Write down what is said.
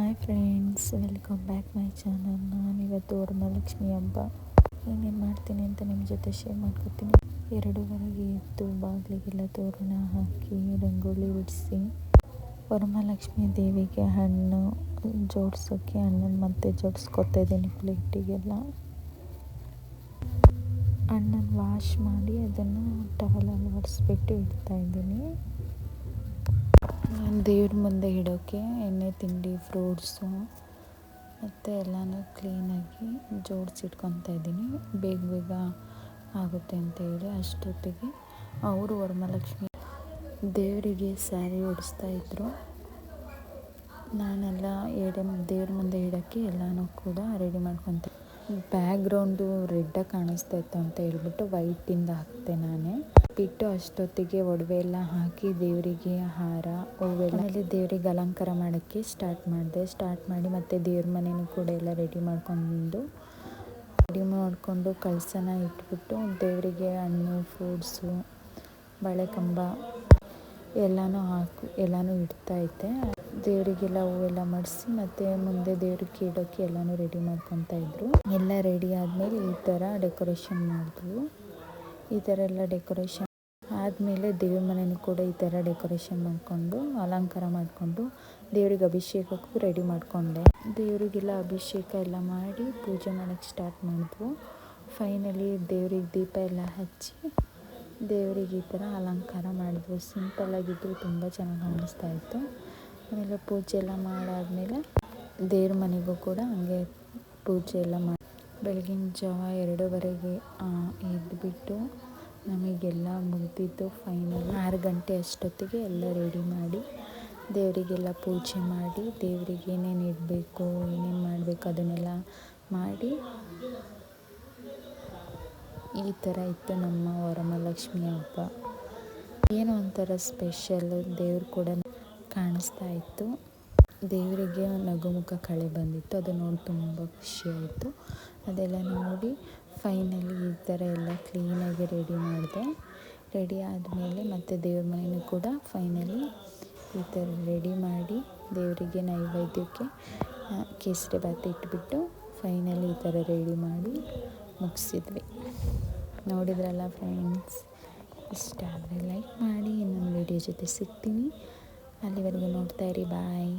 Hi friends welcome back my channel ನಾನಿವತ್ತು ವರಮಹಾಲಕ್ಷ್ಮಿ ಹಬ್ಬ. ಏನೇನು ಮಾಡ್ತೀನಿ ಅಂತ ನಿಮ್ಮ ಜೊತೆ ಶೇರ್ ಮಾಡ್ಕೊತೀನಿ. ಎರಡೂವರೆಗೆ ಎದ್ದು ಬಾಗಿಲಿಗೆಲ್ಲ ತೋರಣ, ಹಾಕಿ, ರಂಗೋಲಿ ಬಿಡಿಸಿ ವರಮಹಾಲಕ್ಷ್ಮಿ ದೇವಿಗೆ ಹಣ್ಣು ಜೋಡಿಸೋಕ್ಕೆ ಹಣ್ಣನ್ನು ಮತ್ತೆ ಜೋಡಿಸ್ಕೊತಾ ಇದ್ದೀನಿ ಪ್ಲೇಟಿಗೆಲ್ಲ. ಹಣ್ಣನ್ನು ವಾಶ್ ಮಾಡಿ ಅದನ್ನು ಟವಲಲ್ಲಿ ಒರೆಸ್ಬಿಟ್ಟು ಇಡ್ತಾ ಇದ್ದೀನಿ. ದೇವ್ರ ಮುಂದೆ ಇಡೋಕ್ಕೆ ಎಣ್ಣೆ, ತಿಂಡಿ ಫ್ರೂಟ್ಸು ಮತ್ತು ಎಲ್ಲನೂ ಕ್ಲೀನಾಗಿ ಜೋಡಿಸಿಟ್ಕೊತಾ ಇದ್ದೀನಿ. ಬೇಗ ಬೇಗ ಆಗುತ್ತೆ ಅಂತ ಹೇಳಿ ಅಷ್ಟೊತ್ತಿಗೆ ಅವರು ವರಮಹಾಲಕ್ಷ್ಮಿ ದೇವರಿಗೆ ಸ್ಯಾರಿ ಇದ್ರು. ನಾನೆಲ್ಲ ಎಡೆ ದೇವ್ರ ಮುಂದೆ ಇಡೋಕ್ಕೆ ಎಲ್ಲನೂ ಕೂಡ ರೆಡಿ ಮಾಡ್ಕೊತೆ ಬ್ಯಾಗ್ರೌಂಡು ರೆಡ್ಡಾಗಿ ಕಾಣಿಸ್ತಾ ಇತ್ತು ಅಂತ ಹೇಳ್ಬಿಟ್ಟು ವೈಟಿಂದ ಹಾಕ್ತೆ ನಾನೇ. ಬಿಟ್ಟು ಅಷ್ಟೊತ್ತಿಗೆ ಒಡವೆ ಎಲ್ಲ ಹಾಕಿ ದೇವರಿಗೆ ಹಾರ, ಹೂವೆಲ್ಲ ಆಮೇಲೆ ದೇವರಿಗೆ ಅಲಂಕಾರ ಮಾಡೋಕ್ಕೆ ಸ್ಟಾರ್ಟ್ ಮಾಡಿದೆ. ಸ್ಟಾರ್ಟ್ ಮಾಡಿ ಮತ್ತು ದೇವ್ರ ಮನೆಯೂ ಕೂಡ ಎಲ್ಲ ರೆಡಿ ಮಾಡ್ಕೊಂಡು, ರೆಡಿ ಮಾಡಿಕೊಂಡು ಕಳಸನ ಇಟ್ಬಿಟ್ಟು ದೇವರಿಗೆ ಹಣ್ಣು, ಫ್ರೂಟ್ಸು, ಬಾಳೆಕಂಬ ಎಲ್ಲನೂ ಹಾಕಿ, ಎಲ್ಲನೂ ಇಡ್ತಾಯಿದ್ದೆ. ದೇವರಿಗೆಲ್ಲ ಹೂವೆಲ್ಲ ಮಾಡಿಸಿ ಮತ್ತು ಮುಂದೆ ದೇವ್ರಿಗೆ ಇಡೋಕ್ಕೆ ಎಲ್ಲನೂ ರೆಡಿ ಮಾಡ್ಕೊತಾ ಇದ್ರು. ಎಲ್ಲ ರೆಡಿ ಆದಮೇಲೆ ಈ ಥರ ಡೆಕೋರೇಷನ್ ಮಾಡಿದ್ರು ಈ ಥರ ಎಲ್ಲ ಡೆಕೋರೇಷನ್ ಆದಮೇಲೆ ದೇವ್ರ ಮನೆಯೂ ಕೂಡ ಈ ಥರ ಡೆಕೋರೇಷನ್ ಮಾಡಿಕೊಂಡು, ಅಲಂಕಾರ ಮಾಡಿಕೊಂಡು, ದೇವ್ರಿಗೆ ಅಭಿಷೇಕಕ್ಕೂ ರೆಡಿ ಮಾಡಿಕೊಂಡೆ. ದೇವರಿಗೆಲ್ಲ ಅಭಿಷೇಕ ಎಲ್ಲ ಮಾಡಿ ಪೂಜೆ ಮಾಡೋಕ್ಕೆ ಸ್ಟಾರ್ಟ್ ಮಾಡಿದ್ವು. ಫೈನಲಿ ದೇವ್ರಿಗೆ ದೀಪ ಎಲ್ಲ ಹಚ್ಚಿ, ದೇವರಿಗೆ ಈ ಥರ ಅಲಂಕಾರ ಮಾಡಿದ್ವು. ಸಿಂಪಲ್ಲಾಗಿದ್ದು ತುಂಬ ಚೆನ್ನಾಗಿ ಕಾಣಿಸ್ತಾ ಇತ್ತು. ಆಮೇಲೆ ಪೂಜೆ ಎಲ್ಲ ಮಾಡಾದಮೇಲೆ ದೇವ್ರ ಮನೆಗೂ ಕೂಡ ಹಂಗೆ ಪೂಜೆ ಎಲ್ಲ ಮಾಡಿ, ಬೆಳಗಿನ ಜಾವ ಎರಡೂವರೆಗೆ ಎದ್ದುಬಿಟ್ಟು ನಮಗೆಲ್ಲ ಮುಗಿದಿದ್ದು ಫೈನಲ್ ಆರು ಗಂಟೆ ಅಷ್ಟೊತ್ತಿಗೆ ಎಲ್ಲ ರೆಡಿ ಮಾಡಿ ದೇವರಿಗೆಲ್ಲ ಪೂಜೆ ಮಾಡಿ, ದೇವರಿಗೆ ಏನೇನು ಇಡಬೇಕು, ಏನೇನು ಮಾಡಬೇಕು ಅದನ್ನೆಲ್ಲ ಮಾಡಿ ಈ ಥರ ಇತ್ತು ನಮ್ಮ ವರಮಹಾಲಕ್ಷ್ಮಿ ಹಬ್ಬ. ಏನೋ ಒಂಥರ ಸ್ಪೆಷಲ್ ದೇವ್ರು ಕೂಡ ಕಾಣಿಸ್ತಾ ಇತ್ತು. ದೇವರಿಗೆ ನಗುಮುಖ ಕಳೆ ಬಂದಿತ್ತು. ಅದು ನೋಡಿ ತುಂಬ ಖುಷಿಯಾಯಿತು ಅದೆಲ್ಲ ನೋಡಿ ಫೈನಲಿ ಈ ಥರ ಎಲ್ಲ ಕ್ಲೀನಾಗಿ ರೆಡಿ ಮಾಡಿದೆ. ರೆಡಿ ಆದಮೇಲೆ ಮತ್ತು ದೇವ್ರ ಮನೆಯೂ ಕೂಡ ಫೈನಲಿ ಈ ಥರ ರೆಡಿ ಮಾಡಿ ದೇವರಿಗೆ ನೈವೇದ್ಯಕ್ಕೆ ಕೇಸರಿ ಭಾತ್ ಇಟ್ಬಿಟ್ಟು ಫೈನಲಿ ಈ ಥರ ರೆಡಿ ಮಾಡಿ ಮುಗಿಸಿದ್ವಿ. ನೋಡಿದ್ರಲ್ಲ ಫ್ರೆಂಡ್ಸ್ ಇಷ್ಟ ಆದರೆ ಲೈಕ್ ಮಾಡಿ, ಇನ್ನೊಂದು ವಿಡಿಯೋ ಜೊತೆ ಸಿಗ್ತೀನಿ. ಅಲ್ಲಿವರೆಗೂ ನೋಡ್ತಾಯಿರಿ ಬಾಯ್